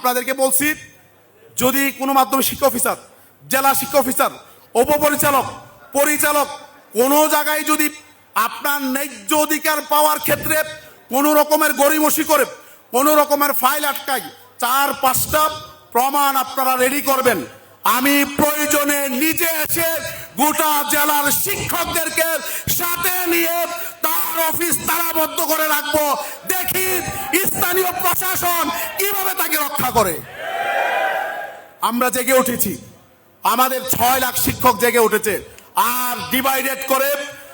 আপনাদেরকে বলছি, যদি কোনো মাধ্যমিক শিক্ষা অফিসার, জেলা শিক্ষা অফিসার, উপপরিচালক, পরিচালক, কোনো জায়গায় যদি আপনার ন্যায্য অধিকার পাওয়ার ক্ষেত্রে কোনো রকমের গরিমসি করে, কোনো রকমের ফাইল আটকায়, চার পাঁচটা প্রমাণ আপনারা রেডি করবেন। আমি প্রয়োজনে নিজে এসে গোটা জেলার শিক্ষকদেরকে সাথে নিয়ে অফিস তালাবদ্ধ করে রাখব। দেখি স্থানীয় প্রশাসন কীভাবে তাকে রক্ষা করে। আমরা জেগে উঠেছি। আমাদের ছয় লাখ শিক্ষক জেগে উঠেছে। আর ডিভাইডেড করে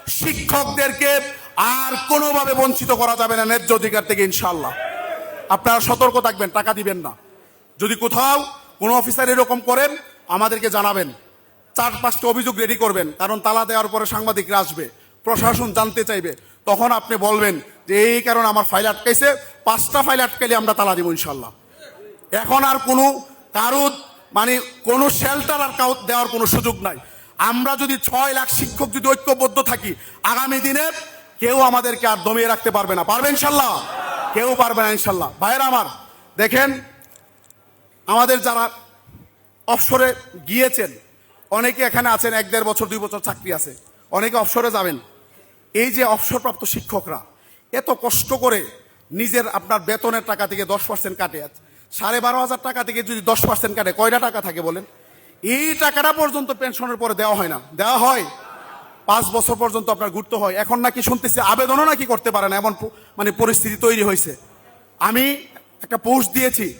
শিক্ষকদেরকে আর কোনোভাবে বঞ্চিত করা যাবে না ন্যায্য অধিকার থেকে ইনশাল্লাহ আপনারা সতর্ক থাকবেন, টাকা দিবেন না। যদি কোথাও কোনো অফিসার এরকম করেন, আমাদেরকে জানাবেন। চার পাঁচটা অভিযোগ রেডি করবেন, কারণ তালা দেওয়ার পরে সাংবাদিকরা আসবে। প্রশাসন জানতে চাইবে। তখন আপনি বলবেন যে এই কারণে আমার ফাইল আটকাইছে, পাঁচটা ফাইল আটকাইলে আমরা তালা দিব ইনশাল্লাহ এখন আর কোনো কারও মানে কোনো শেল্টার আর কাউ দেওয়ার কোনো সুযোগ নাই। আমরা যদি ছয় লাখ শিক্ষক যদি ঐক্যবদ্ধ থাকি, আগামী দিনে কেউ আমাদেরকে আর দমিয়ে রাখতে পারবে না। পারবে ইনশাল্লাহ কেউ পারবে না ইনশাল্লাহ ভাইয়েরা আমার, দেখেন, আমাদের যারা অফসরে গিয়েছেন, অনেকে এখানে আছেন, এক দেড় বছর, দুই বছর চাকরি আছে। অনেকে অফসরে যাবেন। এই যে অবসরপ্রাপ্ত শিক্ষকরা, এত কষ্ট করে নিজের আপনার বেতনের টাকা থেকে দশ পার্সেন্ট কাটে। আছে সাড়ে বারো হাজার টাকা থেকে যদি দশ পার্সেন্ট কাটে, কয়টা টাকা থাকে বলেন? এই টাকাটা পর্যন্ত পেনশনের পরে দেওয়া হয় না। দেওয়া হয়। পাঁচ বছর পর্যন্ত আপনার ঘুরতে হয়। এখন নাকি শুনতেছি আবেদনও নাকি করতে পারে না, এমন মানে পরিস্থিতি তৈরি হয়েছে। আমি একটা পোস্ট দিয়েছি।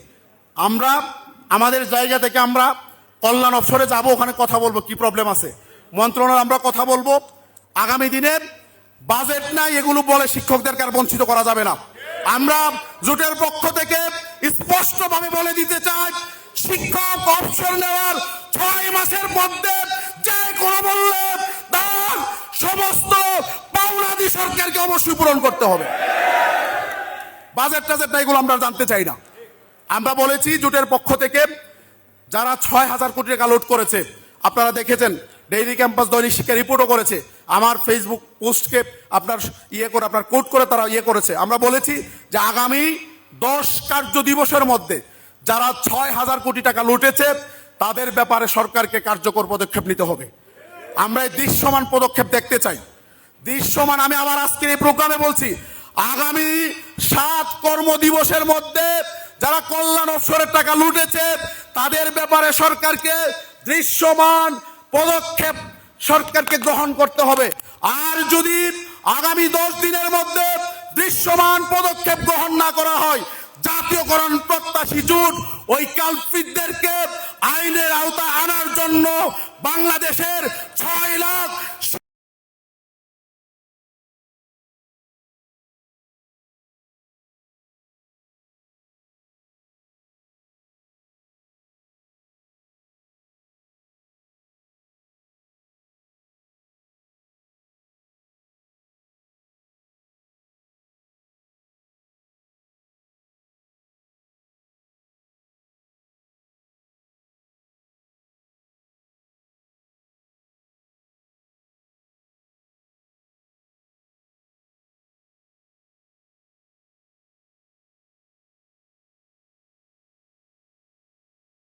আমরা, আমাদের জায়গা থেকে আমরা কল্যাণ অফসরে যাব, ওখানে কথা বলব, কি প্রবলেম আছে? মন্ত্রণালয় আমরা কথা বলব। আগামী দিনের বাজেট নাই, এগুলো বলে শিক্ষকদেরকে আর বঞ্চিত করা যাবে না। আমরা জোটের পক্ষ থেকে স্পষ্টভাবে বলে দিতে চাই, শিক্ষক অবসর নেওয়ার ছয় মাসের মধ্যে যে কোনো বললে তার সমস্ত পাওনাদি সরকারকে অবশ্যই পূরণ করতে হবে। বাজেট টাজেট না এগুলো আমরা জানতে চাই না। আমরা বলেছি জোটের পক্ষ থেকে যারা ছয় হাজার কোটি টাকা লোড করেছে, আপনারা দেখেছেন ডেইলি ক্যাম্পাস দৈনিক শিক্ষা রিপোর্টও করেছে। আমার ফেসবুক পোস্টকে আপনার ইয়ে করে, আপনার কোট করে তারা ইয়ে করেছে। আমরা বলেছি যে আগামী দশ কার্য দিবসের মধ্যে যারা ছয় হাজার কোটি টাকা লুটেছে, তাদের ব্যাপারে সরকারকে কার্যকর পদক্ষেপ নিতে হবে। আমরা এই দৃশ্যমান পদক্ষেপ দেখতে চাই। দৃশ্যমান, আমি আবার আজকের এই প্রোগ্রামে বলছি, আগামী সাত কর্ম দিবসের মধ্যে যারা কল্যাণ অবসরের টাকা লুটেছে, তাদের ব্যাপারে সরকারকে দৃশ্যমান পদক্ষেপ সরকারকে গ্রহণ করতে হবে। আর যদি আগামী দশ দিনের মধ্যে দৃশ্যমান পদক্ষেপ গ্রহণ না করা হয়, জাতীয়করণ প্রত্যাশী জুট ওই কালফিটদেরকে আইনের আওতা আনার জন্য বাংলাদেশের ছয় লাখ